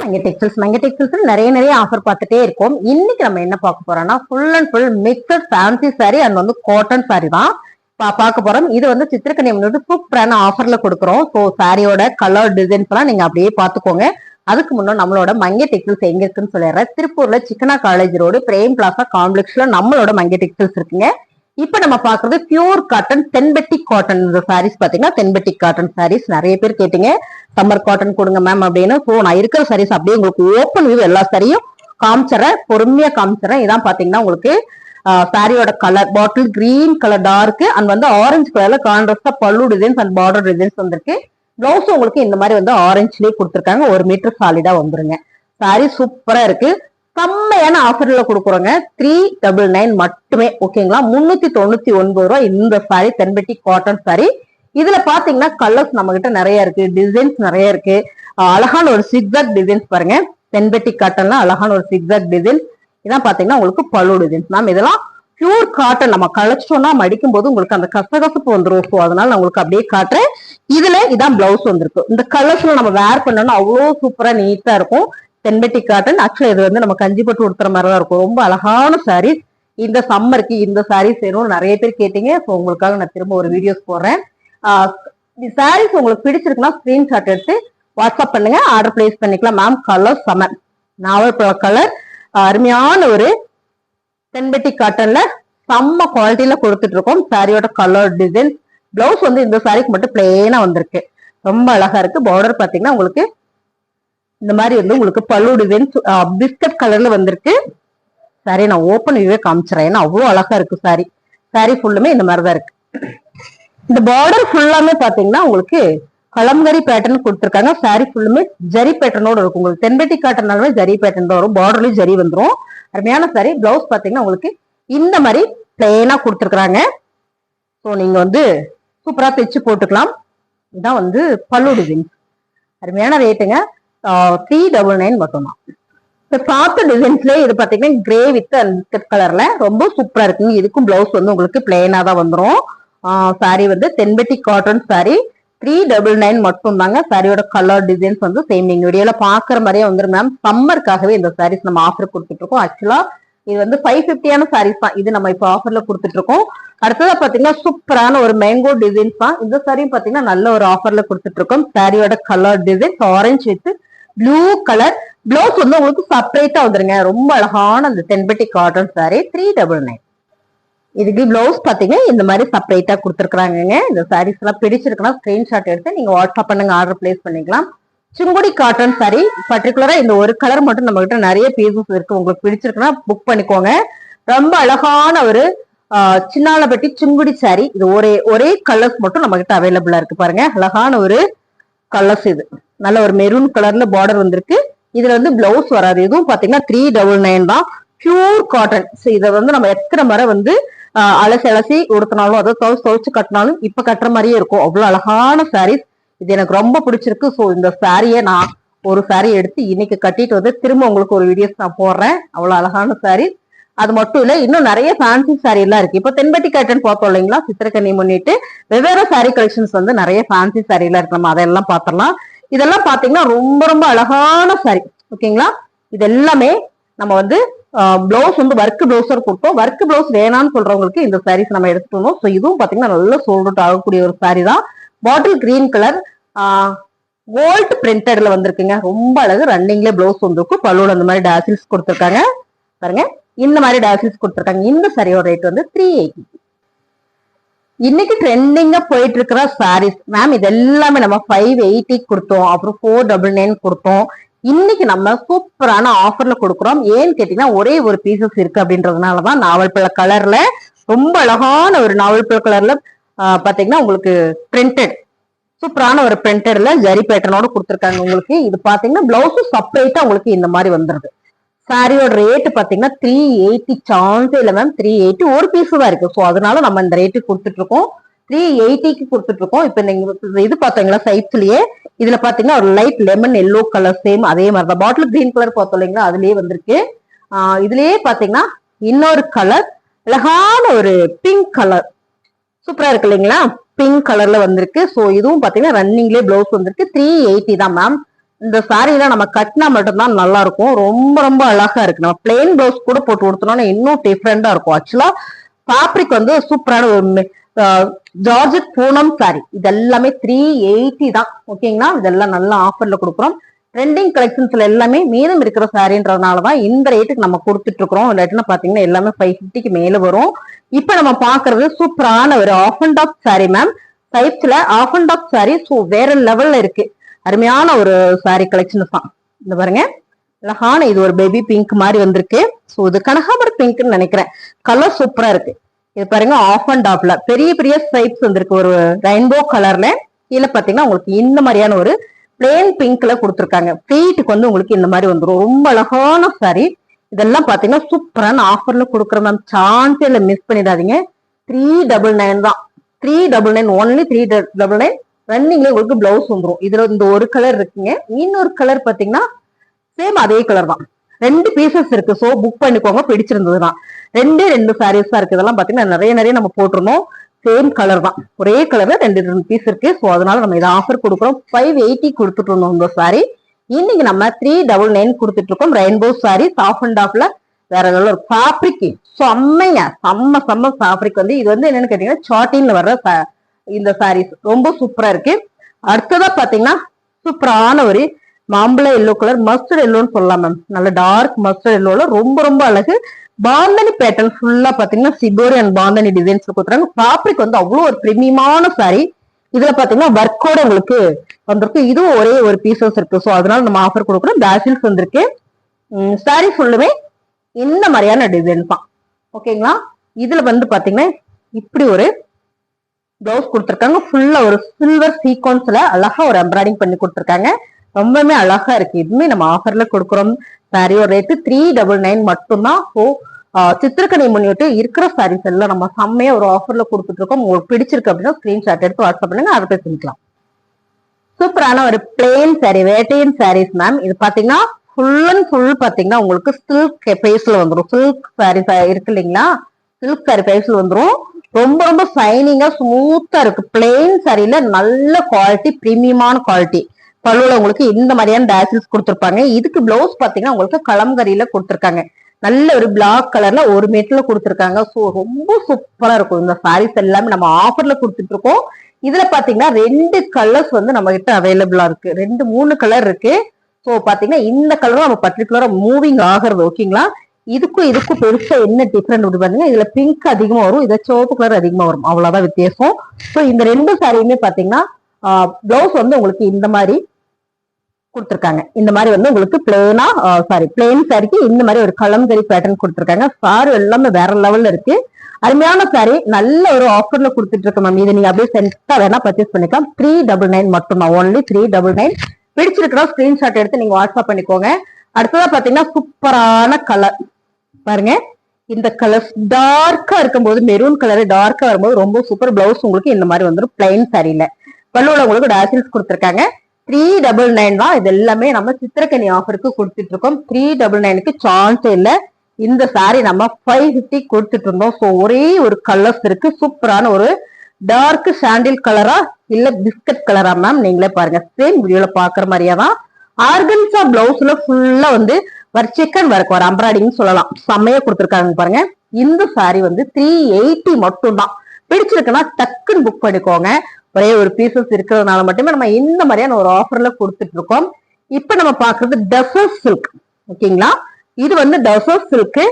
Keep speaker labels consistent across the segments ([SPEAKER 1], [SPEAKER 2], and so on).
[SPEAKER 1] மங்க டெக்ஸ்டைல்ஸ் மங்க டெக்ஸ்டைல்ஸ் நிறைய நிறைய ஆஃபர் பார்த்துட்டே இருக்கோம். இன்னைக்கு நம்ம என்ன பார்க்க போறோம்னா full and full mixed fancy sari and வந்து காட்டன் சாரி தான் பா- பார்க்க போறோம். இது வந்து சித்திரக்கணி வந்து சூப்பரான ஆஃபர்ல கொடுக்குறோம். ஸோ சாரியோட கலர் டிசைன்ஸ் எல்லாம் நீங்க அப்படியே பார்த்துக்கோங்க. அதுக்கு முன்னே நம்மளோட மங்கை டெக்ஸ்டைல்ஸ் எங்க இருக்குன்னு சொல்லிடுறேன். திருப்பூர்ல Chikkanna college road Prem plaza காம்ப்ளெக்ஸ்ல நம்மளோட மங்கை டெக்ஸ்டைல்ஸ் இருக்குங்க. இப்ப நம்ம பாக்குறது pure cotton Thenpetti cotton saris பாத்தீங்கன்னா தென்பெட்டி காட்டன் சாரீஸ் நிறைய பேர் கேட்டீங்க. சம்மர் காட்டன் கொடுங்க மேம் அப்படின்னு. ஸோ நான் இருக்கிற சாரீஸ் அப்படியே உங்களுக்கு ஓப்பன் வியூ எல்லா சாரியும் காமிச்சிடறேன். பொறுமையா காமிச்சிடறேன். இதான் பாத்தீங்கன்னா உங்களுக்கு சாரியோட colour bottle green colour dark and வந்து ஆரஞ்சு கலர்ல கான்ட்ரஸ்டா pallu designs and border designs வந்திருக்கு. பிளவுஸ் உங்களுக்கு இந்த மாதிரி வந்து ஆரஞ்சுலயே கொடுத்துருக்காங்க. ஒரு மீட்டர் சாலிடா வந்துருங்க. சாரி சூப்பரா இருக்கு. கம்மையான ஆஃபர்ல கொடுக்குறோங்க. த்ரீ டபுள் நைன் மட்டுமே ஓகேங்களா முன்னூத்தி தொண்ணூத்தி ஒன்பது ரூபாய் இந்த சாரி தென்பெட்டி காட்டன் சாரி இதுல பாத்தீங்கன்னா கலர்ஸ் நம்ம கிட்ட நிறைய இருக்கு. டிசைன்ஸ் நிறைய இருக்கு. அழகான ஒரு சிக்ஸாக் டிசைன்ஸ் பாருங்க. தென்பெட்டி காட்டன்ல அழகான ஒரு சிக்ஸாக் டிசைன்ஸ் இதான் பாத்தீங்கன்னா உங்களுக்கு பழு டிசைன்ஸ் மேம் இதெல்லாம் பியூர் காட்டன் நம்ம கழிச்சோம்னா மடிக்கும் போது உங்களுக்கு அந்த கசகசப்பு வந்துடும் ஸோ அதனால நான் உங்களுக்கு அப்படியே காட்டுறேன். இதுல இதான் பிளவுஸ் வந்திருக்கு. இந்த கலர்ஸ்ல நம்ம வேர் பண்ணோம்னா அவ்வளோ சூப்பரா நீட்டா இருக்கும். தென்பெட்டி காட்டன். ஆக்சுவலா இது வந்து நம்ம கஞ்சி பட்டு உடுத்துற மாதிரி தான் இருக்கும். ரொம்ப அழகான சாரீஸ் இந்த சம்மருக்கு இந்த சாரீஸ் வேணும்னு நிறைய பேர் கேட்டீங்க. ஸோ உங்களுக்காக நான் திரும்ப ஒரு வீடியோஸ் போடுறேன். சாரீஸ் உங்களுக்கு பிடிச்சிருக்குன்னா ஸ்கிரீன்ஷாட் எடுத்து வாட்ஸ்அப் பண்ணுங்க. ஆர்டர் பிளேஸ் பண்ணிக்கலாம். மேம் கலர் செமன் நாவல் கலர் அருமையான ஒரு தென்பெட்டி காட்டன்ல செம்ம குவாலிட்டியில கொடுத்துட்டு இருக்கோம் சாரியோட கலர் டிசைன் பிளவுஸ் வந்து இந்த சாரிக்கு மட்டும் பிளெயினா வந்திருக்கு. ரொம்ப அழகா இருக்கு. பார்டர் பாத்தீங்கன்னா உங்களுக்கு இந்த மாதிரி வந்து உங்களுக்கு பல்லூடு டிசைன்ஸ் பிஸ்கட் கலர்ல வந்திருக்கு. சாரி நான் ஓப்பன் வியூவே காமிச்சிடறேன் ஏன்னா அவ்வளோ அழகா இருக்கு சாரி சாரி ஃபுல்லுமே இந்த மாதிரி தான் இருக்கு. இந்த பார்டர் ஃபுல்லாமே பாத்தீங்கன்னா உங்களுக்கு கலம்கரி பேட்டர்ன் கொடுத்துருக்காங்க. சாரி ஃபுல்லுமே ஜரி பேட்டர்னோட இருக்கும் உங்களுக்கு தென்பெட்டி காட்டனாலுமே ஜரி பேட்டர்ன் தான் வரும். பார்டர்லயும் ஜரி வந்துரும். அருமையான சாரி பிளவுஸ் பாத்தீங்கன்னா உங்களுக்கு இந்த மாதிரி பிளெயினா கொடுத்துருக்காங்க ஸோ நீங்க வந்து சூப்பரா தைச்சு போட்டுக்கலாம். இதான் வந்து பல்லு டிசைன் அருமையான ரேட்டுங்க த்ரீ டபுள் நைன் மட்டும்தான். இப்போ பார்த்த டிசைன்ஸ்ல இது பாத்தீங்கன்னா கிரே வித் பிஸ்கட் கலர்ல ரொம்ப சூப்பரா இருக்குங்க இதுக்கும் பிளவுஸ் வந்து உங்களுக்கு பிளெயினா தான் வந்துடும் சாரி வந்து Thenpetti cotton sari three double nine மட்டும் தாங்க சாரியோட கலர் டிசைன்ஸ் வந்து சேம் நீங்க வீடியோல பாக்குற மாதிரியே வந்துடும் மேம் சம்மருக்காகவே இந்த சாரீஸ் நம்ம ஆஃபர் கொடுத்துட்டு இருக்கோம் ஆக்சுவலா இது வந்து ஃபைவ் ஃபிஃப்டியான சாரீஸ் தான். இது நம்ம இப்போ ஆஃபர்ல கொடுத்துட்டு இருக்கோம் அடுத்ததா பாத்தீங்கன்னா சூப்பரான ஒரு மேங்கோ டிசைன்ஸ் தான். இந்த சாரியும் பாத்தீங்கன்னா நல்ல ஒரு ஆஃபர்ல கொடுத்துட்டு இருக்கோம் சாரியோட colour designs orange with blue colour blouse வந்து உங்களுக்கு செப்பரேட்டா வந்துருங்க. ரொம்ப அழகான அந்த Thenpetti cotton sari three double nine இதுக்கு பிளவுஸ் பாத்தீங்கன்னா இந்த மாதிரி செப்பரேட்டா கொடுத்துருக்காங்க இந்த சாரீஸ் எல்லாம் பிடிச்சிருக்குன்னா ஸ்கிரீன்ஷாட் எடுத்து நீங்க வாட்ஸ்அப் பண்ணுங்க ஆர்டர் பிளேஸ் பண்ணிக்கலாம். சுங்குடி காட்டன் சாரி பர்டிகுலரா இந்த ஒரு கலர் மட்டும் நம்ம கிட்ட நிறைய பீசஸ் இருக்கு. உங்களுக்கு பிடிச்சிருக்குன்னா புக் பண்ணிக்கோங்க. ரொம்ப அழகான ஒரு சின்னாலப்பட்டி சுங்குடி சாரி இது ஒரே ஒரே கலர்ஸ் மட்டும் நம்ம கிட்ட அவைலபிளா இருக்கு பாருங்க. அழகான ஒரு கலர்ஸ் இது. நல்ல ஒரு மெரூன் கலர்ல பார்டர் வந்திருக்கு. இதுல வந்து பிளவுஸ் வராது. இதுவும் பாத்தீங்கன்னா த்ரீ டபுள் நைன் தான். பியூர் காட்டன் இதை வந்து நம்ம எத்தனை முறை வந்து அலசி அலசி உடுத்தினாலும் அதை துவச்சு துவச்சு கட்டினாலும் இப்ப கட்டுற மாதிரியே இருக்கும். அவ்வளவு அழகான சாரீஸ் இது எனக்கு ரொம்ப பிடிச்சிருக்கு. ஸோ இந்த சாரியை நான் ஒரு saree எடுத்து இன்னைக்கு கட்டிட்டு வந்து திரும்ப உங்களுக்கு ஒரு வீடியோஸ் நான் போடுறேன். அவ்வளவு அழகான சாரீஸ் அது மட்டும் இல்ல இன்னும் நிறைய ஃபேன்சி சாரி எல்லாம் இருக்கு. இப்போ தென்பட்டி காட்டன் பார்த்தோம் இல்லைங்களா? சித்திரக்கண்ணி முன்னிட்டு வெவ்வேறு சாரி கலெக்ஷன்ஸ் வந்து நிறைய ஃபேன்சி சாரி எல்லாம் இருக்கு. நம்ம அதெல்லாம் பாத்திரலாம் இதெல்லாம் பாத்தீங்கன்னா ரொம்ப ரொம்ப அழகான சாரி ஓகேங்களா? இது எல்லாமே நம்ம வந்து பிளவுஸ் வந்து ஒர்க் பிளவுஸர் கொடுத்தோம். ஒர்க் பிளவுஸ் வேணாம்னு சொல்றவங்களுக்கு இந்த சாரீஸ் நம்ம எடுத்துட்டு வந்தோம். ஸோ இதுவும் பாத்தீங்கன்னா நல்ல சோல்ட் ஆகக்கூடிய ஒரு சாரி தான். பாட்டில் கிரீன் கலர் கோல்ட் பிரிண்டட்ல வந்திருக்குங்க. ரொம்ப அழகு. ரன்னிங்ல பிளவுஸ் வந்திருக்கும். பல்லூர் அந்த மாதிரி டாசில்ஸ் கொடுத்துருக்காங்க. பாருங்க. இந்த மாதிரி டாசில்ஸ் கொடுத்துருக்காங்க. இந்த சரியோட ரேட் வந்து த்ரீ எயிட்டி இன்னைக்கு ட்ரெண்டிங்கா போயிட்டு இருக்கிற சாரீஸ் மேம் இது எல்லாமே நம்ம ஃபைவ் எயிட்டி கொடுத்தோம். அப்புறம் ஃபோர் டபுள் நைன் கொடுத்தோம். இன்னைக்கு நம்ம சூப்பரான ஆஃபர்ல கொடுக்குறோம். ஏன்னு கேட்டீங்கன்னா ஒரே ஒரு பீசஸ் இருக்கு அப்படின்றதுனாலதான் நாவல் பழ கலர்ல ரொம்ப அழகான ஒரு நாவல் பழ கலர்ல பாத்தீங்கன்னா உங்களுக்கு பிரிண்டட் சூப்பரான ஒரு பிரிண்டட்ல ஜரி பேட்டர்னோட கொடுத்துருக்காங்க உங்களுக்கு. இது பாத்தீங்கன்னா பிளவுஸும் செப்பரேட்டா உங்களுக்கு இந்த மாதிரி வந்துருது. சாரியோட ரேட்டு பார்த்தீங்கன்னா த்ரீ எயிட்டி சான்ஸே இல்லை மேம் த்ரீ எயிட்டி ஒரு பீஸ் தான் இருக்கு. ஸோ அதனால நம்ம இந்த ரேட்டு கொடுத்துட்டு இருக்கோம் த்ரீ எயிட்டிக்கு கொடுத்துட்டு இருக்கோம் இப்போ நீங்க இது பார்த்தீங்களா சைட்ஸ்லயே இதுல பாத்தீங்கன்னா ஒரு light lemon yellow colour same அதே மாதிரி தான். பாட்டில் கிரீன் கலர் பார்த்தோம் இல்லைங்களா? அதுலயே வந்திருக்கு. இதுலேயே இதுலயே பாத்தீங்கன்னா இன்னொரு கலர் அழகான ஒரு பிங்க் கலர் சூப்பரா இருக்கு இல்லைங்களா? பிங்க் கலர்ல வந்திருக்கு. ஸோ இதுவும் பாத்தீங்கன்னா ரன்னிங்லேயே பிளவுஸ் வந்திருக்கு. த்ரீ எயிட்டி தான் மேம் இந்த சாரீல நம்ம கட்டினா மட்டும்தான் நல்லா இருக்கும் ரொம்ப ரொம்ப அழகா இருக்கு. நம்ம பிளெயின் பிளவுஸ் கூட போட்டு கொடுத்தோம்னா இன்னும் டிஃப்ரெண்டா இருக்கும். ஆக்சுவலா ஃபேப்ரிக் வந்து சூப்பரான ஒரு ஜார்ஜட் பூனம் சாரி இது எல்லாமே த்ரீ எயிட்டி தான். ஓகேங்களா இதெல்லாம் நல்லா ஆஃபர்ல கொடுக்குறோம். ட்ரெண்டிங் கலெக்ஷன்ஸ்ல எல்லாமே மீதம் இருக்கிற சாரின்றதுனால தான் இந்த ரேட்டுக்கு நம்ம கொடுத்துட்டு இருக்கிறோம் இல்லாட்டினா பாத்தீங்கன்னா எல்லாமே ஃபைவ் ஃபிஃப்டிக்கு மேல வரும். இப்போ நம்ம பாக்குறது சூப்பரான ஒரு half and half sari ma'am டைப்ஸ்ல half and half sari so வேற லெவல்ல இருக்கு. அருமையான ஒரு சாரி கலெக்ஷன்ஸ் தான். இந்த பாருங்க. அழகான இது ஒரு பேபி பிங்க் மாதிரி வந்திருக்கு. ஸோ இது கனகாமர பிங்க்னு நினைக்கிறேன். கலர் சூப்பரா இருக்கு. இது பாருங்க ஆஃப் அண்ட் ஆஃப்ல பெரிய பெரிய ஸ்ட்ரைப்ஸ் வந்திருக்கு. ஒரு ரெயின்போ கலர்ல கீழே பாத்தீங்கன்னா உங்களுக்கு இந்த மாதிரியான ஒரு பிளேன் பிங்க்ல கொடுத்துருக்காங்க. ஃபிளீட்டுக்கு வந்து உங்களுக்கு இந்த மாதிரி வந்துடும் ரொம்ப அழகான சாரி இதெல்லாம் பாத்தீங்கன்னா சூப்பரான ஆஃபர்ல கொடுக்குற மேம் சான்ஸே இல்லை மிஸ் பண்ணிடாதீங்க. த்ரீ டபுள் நைன் தான். Three double nine only three double nine ரன்னிங்ல உங்களுக்கு பிளவுஸ் வந்துடும் இதுல இந்த ஒரு கலர் இருக்குங்க. இன்னொரு கலர் பாத்தீங்கன்னா சேம் அதே கலர் தான். ரெண்டு பீசஸ் இருக்கு. ஸோ புக் பண்ணிக்கோங்க. பிடிச்சிருந்ததுதான். ரெண்டே ரெண்டு சாரீஸ் தான் இருக்கு. இதெல்லாம் பாத்தீங்கன்னா நிறைய நிறைய நம்ம போட்டிருந்தோம். சேம் கலர் தான். ஒரே கலர்ல ரெண்டு ரெண்டு பீஸ் இருக்கு. ஸோ அதனால நம்ம இதை ஆஃபர் கொடுக்குறோம். ஃபைவ் எயிட்டி கொடுத்துட்டு இருந்தோம் இந்த சாரி இன்னைக்கு நம்ம த்ரீ டபுள் நைன் கொடுத்துட்டு இருக்கோம். ரெயின்போ சாரி சாஃப் அண்ட் ஆஃப்ல வேற லெவலில் ஒரு ஃபேப்ரிக் செம்மைங்க செம்ம செம்ம ஃபேப்ரிக் வந்து இது வந்து என்னன்னு கேட்டீங்கன்னா சாட்டின்ல வர்ற இந்த சாரீஸ் ரொம்ப சூப்பரா இருக்கு. அடுத்ததா பாத்தீங்கன்னா சூப்பரான ஒரு மாம்பழ எல்லோ கலர் மஸ்டர்ட் எல்லோன்னு சொல்லலாம் மேம் நல்ல டார்க் மஸ்டர்ட் எல்லோல ரொம்ப ரொம்ப அழகு. பாந்தனி பேட்டர்ன் ஃபுல்லா பாத்தீங்கன்னா சிபோரி அண்ட் பாந்தனி டிசைன்ஸ் கொடுத்துறாங்க ஃபேப்ரிக் வந்து அவ்வளவு ஒரு பிரீமியமான சாரி இதுல பாத்தீங்கன்னா ஒர்க்கோட உங்களுக்கு வந்திருக்கு. இதுவும் ஒரே ஒரு பீசஸ் இருக்கு. ஸோ அதனால நம்ம ஆஃபர் கொடுக்குறோம் பேசில்ஸ் வந்திருக்கு. சாரி ஃபுல்லுமே இந்த மாதிரியான டிசைன் தான். ஓகேங்களா இதுல வந்து பாத்தீங்கன்னா இப்படி ஒரு பிளவுஸ் கொடுத்துருக்காங்க. ஃபுல்லா ஒரு சில்வர் சீக்வன்ஸ்ல அழகா ஒரு எம்ப்ராய்டிங் பண்ணி கொடுத்துருக்காங்க. ரொம்பவுமே அழகா இருக்கு. இதுவுமே நம்ம ஆஃபர்ல கொடுக்குறோம். சாரியோட ரேட்டு த்ரீ டபுள் நைன் மட்டும்தான். ஸோ சித்திரக்கணி முன்னிட்டு இருக்கிற சாரீஸ் எல்லாம் நம்ம செம்மையா ஒரு ஆஃபர்ல கொடுத்துட்டு இருக்கோம் உங்களுக்கு பிடிச்சிருக்கு அப்படின்னா ஸ்கிரீன்ஷாட் எடுத்து வாட்ஸ்அப் பண்ணுங்க. அதை போய் செஞ்சுக்கலாம் சூப்பரான ஒரு பிளெயின் சாரி வேட்டையின் சாரீஸ் மேம் இது பாத்தீங்கன்னா ஃபுல் அண்ட் ஃபுல் பாத்தீங்கன்னா உங்களுக்கு சில்க் பேஸ்ல வந்துடும் சில்க் சாரீஸ் இருக்கு இல்லைங்களா? சில்க் சாரி பேஸ்ல வந்துடும் ரொம்ப ரொம்ப ஷைனிங்கா ஸ்மூத்தா இருக்கு. பிளெயின் சரியில நல்ல குவாலிட்டி பிரீமியமான குவாலிட்டி பல்லுல உங்களுக்கு இந்த மாதிரியான டேசில்ஸ் கொடுத்துருப்பாங்க. இதுக்கு பிளவுஸ் பாத்தீங்கன்னா உங்களுக்கு கலம்கரியில கொடுத்துருக்காங்க. நல்ல ஒரு பிளாக் கலர்ல ஒரு மீட்டர்ல கொடுத்துருக்காங்க. ஸோ ரொம்ப சூப்பரா இருக்கும். இந்த சாரீஸ் எல்லாமே நம்ம ஆஃபர்ல கொடுத்துட்டு இருக்கோம். இதுல பாத்தீங்கன்னா ரெண்டு கலர்ஸ் வந்து நம்ம கிட்ட அவைலபிளா இருக்கு. ரெண்டு மூணு கலர் இருக்கு. ஸோ பாத்தீங்கன்னா இந்த கலரும் நம்ம பர்டிகுலரா மூவிங் ஆகுறது ஓகேங்களா இதுக்கும் இதுக்கும் பெருசா என்ன டிஃபரெண்ட் அப்படி பாத்தீங்கன்னா இதுல பிங்க் அதிகமா வரும் இதுல சிவப்பு கலர் அதிகமா வரும். அவ்வளவுதான் வித்தியாசம். ஸோ இந்த ரெண்டு சாரியுமே பாத்தீங்கன்னா பிளவுஸ் வந்து உங்களுக்கு இந்த மாதிரி கொடுத்துருக்காங்க. இந்த மாதிரி வந்து உங்களுக்கு பிளேனா சாரி பிளேன் சாரிக்கு இந்த மாதிரி ஒரு கலம்கரி பேட்டர்ன் கொடுத்துருக்காங்க. சாரி எல்லாமே வேற லெவல்ல இருக்கு. அருமையான சாரி நல்ல ஒரு ஆஃபர்ல கொடுத்துட்டு இருக்கு மேம் இதை நீங்க அப்படியே சென்டா வேணா பர்ச்சேஸ் பண்ணிக்கலாம். த்ரீ டபுள் நைன் மட்டும் தான். ஒன்லி த்ரீ டபுள் நைன் பிடிச்சிருக்கிற ஸ்கிரீன்ஷாட் எடுத்து நீங்க வாட்ஸ்அப் பண்ணிக்கோங்க. அடுத்ததா பாத்தீங்கன்னா சூப்பரான கலர் பாருங்க. இந்த கலர்ஸ் டார்க்கா இருக்கும்போது மெரூன் கலர் டார்க்கா வரும்போது ரொம்ப சூப்பர் பிளவுஸ் உங்களுக்கு இந்த மாதிரி வந்துடும் பிளைன் சரியில்ல பல்லுவில் உங்களுக்கு டாசில்ஸ் கொடுத்துருக்காங்க. த்ரீ டபுள் நைன் தான் இது எல்லாமே நம்ம சித்திரக்கனி ஆஃபருக்கு கொடுத்துட்டு இருக்கோம். த்ரீ டபுள் நைனுக்கு சான்ஸ் இல்லை. இந்த சாரி நம்ம ஃபைவ் ஃபிஃப்டி கொடுத்துட்டு இருந்தோம். ஸோ ஒரே ஒரு கலர்ஸ் இருக்கு. சூப்பரான ஒரு டார்க் சாண்டில் கலரா இல்ல பிஸ்கட் கலரா மேம் நீங்களே பாருங்க. சேம் வீடியோல பாக்குற மாதிரியா தான் ஆர்கன்சா பிளவுஸ்ல ஃபுல்லா வந்து ஒரு சிக்கன் ஒர்க் ஒரு அம்ப்ராய்டிங் சொல்லலாம். செம்மையா கொடுத்துருக்காங்க பாருங்க. இந்த சாரி வந்து த்ரீ எயிட்டி மட்டும் தான் பிடிச்சிருக்குன்னா டக்குன்னு புக் பண்ணிக்கோங்க. ஒரே ஒரு பீசஸ் இருக்கிறதுனால மட்டுமே நம்ம இந்த மாதிரியான ஒரு ஆஃபர்ல கொடுத்துட்டு இருக்கோம் இப்ப நம்ம பாக்குறது டெசர்ட் சில்க் ஓகேங்களா இது வந்து டெசர்ட் சில்க்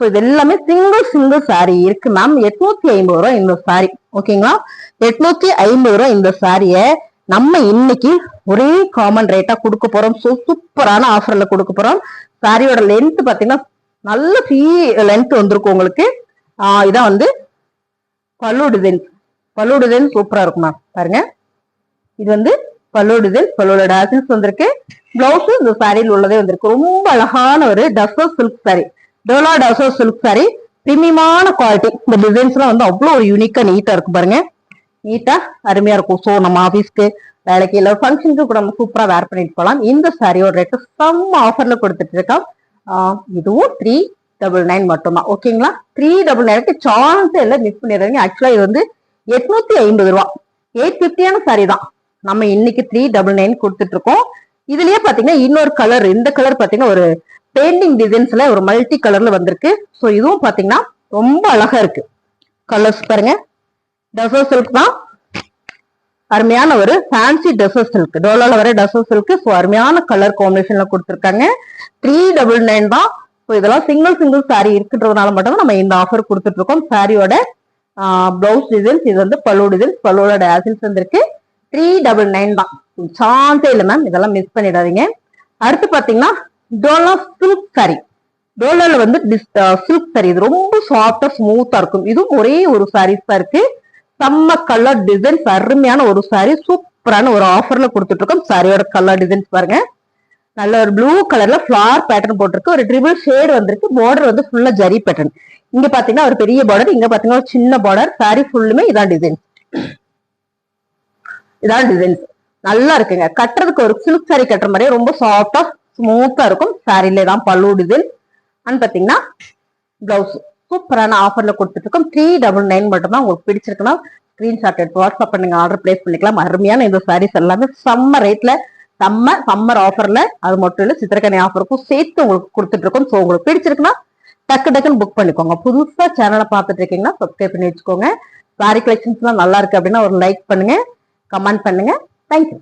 [SPEAKER 1] ஸோ இது எல்லாமே சிங்கிள் சிங்கிள் saree இருக்கு மேம் எட்நூத்தி ஐம்பது ரூபா இந்த saree. ஓகேங்களா எட்நூத்தி ஐம்பது ரூபா இந்த சாரியை நம்ம இன்னைக்கு ஒரே காமன் ரேட்டா கொடுக்க போறோம். ஸோ சூப்பரான ஆஃபர்ல கொடுக்க போறோம். சாரியோட லென்த் பாத்தீங்கன்னா நல்ல ஃபீ லென்த் வந்திருக்கும் உங்களுக்கு. இதான் வந்து பல்லு டிசைன் பல்லு டிசைன் சூப்பரா இருக்கும் மேம் பாருங்க. இது வந்து பல்லு டிசைன் பல்லோட டாசில்ஸ் வந்திருக்கு. பிளவுஸ் இந்த சாரியில் உள்ளதே வந்திருக்கு. ரொம்ப அழகான ஒரு டசோ silk sorry Dola டசோ silk sari பிரீமியமான குவாலிட்டி இந்த டிசைன்ஸ் எல்லாம் வந்து அவ்வளோ ஒரு யூனிக்கா நீட்டா இருக்கும் பாருங்க. நீட்டா அருமையா இருக்கும். ஸோ நம்ம ஆஃபீஸ்க்கு வேலைக்கு இல்லை ஃபங்க்ஷனுக்கு கூட நம்ம சூப்பரா வேர் பண்ணிட்டு போகலாம். இந்த சாரியோட ரேட்டு செம்ம ஆஃபர்ல கொடுத்துட்டு இருக்கோம் இதுவும் த்ரீ டபுள் நைன் மட்டும்தான். ஓகேங்களா த்ரீ டபுள் நைனுக்கு சான்ஸே இல்லை மிஸ் பண்ணிடுறீங்க ஆக்சுவலா இது வந்து எட்நூத்தி ஐம்பது ரூபா. எயிட் ஃபிஃப்டியான சாரி தான். நம்ம இன்னைக்கு த்ரீ டபுள் நைன் கொடுத்துட்டு இருக்கோம். இதுலயே பாத்தீங்கன்னா இன்னொரு கலர் இந்த கலர் பாத்தீங்கன்னா ஒரு பெயிண்டிங் டிசைன்ஸ்ல ஒரு மல்டி கலர்ல வந்திருக்கு. ஸோ இதுவும் பாத்தீங்கன்னா ரொம்ப அழகா இருக்கு. கலர்ஸ் பாருங்க. டசோ சில்க் தான் அருமையான ஒரு ஃபேன்சி டசோ சில்க் டோலால வர டசோ சில்க் ஸோ அருமையான கலர் காம்பினேஷன்ல கொடுத்துருக்காங்க. த்ரீ டபுள் நைன் தான். ஸோ இதெல்லாம் சிங்கிள் சிங்கிள் சாரி இருக்குன்றதுனால மட்டும் நம்ம இந்த ஆஃபர் கொடுத்துட்டு இருக்கோம் சாரியோட பிளவுஸ் டிசைன்ஸ் இது வந்து பல்லு டிசைன்ஸ் பல்லுவோட டேசில்ஸ் வந்துருக்கு த்ரீ டபுள் நைன் தான். சான்ஸே இல்லை மேம் இதெல்லாம் மிஸ் பண்ணிடாதீங்க. அடுத்து பார்த்தீங்கன்னா டோலா சில்க் சாரி டோலால வந்து சில்க் சாரி இது ரொம்ப சாஃப்டா ஸ்மூத்தா இருக்கும். இதுவும் ஒரே ஒரு சாரீஸ் தான் இருக்கு. செம்ம கலர் டிசைன்ஸ் அருமையான ஒரு சாரி சூப்பரான ஒரு ஆஃபர்ல கொடுத்துட்டு இருக்கோம் சாரியோட கலர் டிசைன்ஸ் பாருங்க. நல்ல ஒரு ப்ளூ கலர்ல ஃபிளார் பேட்டர்ன் போட்டிருக்கு. ஒரு ட்ரிபிள் ஷேட் வந்திருக்கு. பார்டர் வந்து ஃபுல்லா ஜரி பேட்டர்ன் இங்க பாத்தீங்கன்னா ஒரு பெரிய பார்டர் இங்க பாத்தீங்கன்னா ஒரு சின்ன பார்டர் சாரி ஃபுல்லுமே இதான் டிசைன் இதான் டிசைன்ஸ் நல்லா இருக்குங்க. கட்டுறதுக்கு ஒரு சில்க் சாரி கட்டுற மாதிரியே ரொம்ப சாஃப்டா ஸ்மூத்தா இருக்கும். சாரிலே தான் பல்லு டிசைன் அண்ட் பாத்தீங்கன்னா பிளவுஸ் சூப்பரான ஆஃபர்ல கொடுத்துட்டு இருக்கோம் த்ரீ டபுள் நைன் மட்டும்தான் உங்களுக்கு பிடிச்சிருக்குன்னா ஸ்கிரீன்ஷாட் எடுத்து வாட்ஸ்அப் பண்ணுங்க ஆர்டர் பிளேஸ் பண்ணிக்கலாம். அருமையான இந்த சாரீஸ் எல்லாமே செம்ம ரேட்ல செம்ம சம்மர் ஆஃபர்ல அது மட்டும் இல்ல சித்திரக்கணி ஆஃபருக்கும் சேர்த்து உங்களுக்கு கொடுத்துட்டு இருக்கோம் ஸோ உங்களுக்கு பிடிச்சிருக்குன்னா டக்கு டக்குன்னு புக் பண்ணிக்கோங்க. புதுசா சேனலை பார்த்துட்டு இருக்கீங்கன்னா சப்ஸ்கிரைப் பண்ணி வச்சுக்கோங்க. சாரி கலெக்ஷன்ஸ் எல்லாம் நல்லா இருக்கு அப்படின்னா ஒரு லைக் பண்ணுங்க கமெண்ட் பண்ணுங்க. தேங்க்யூ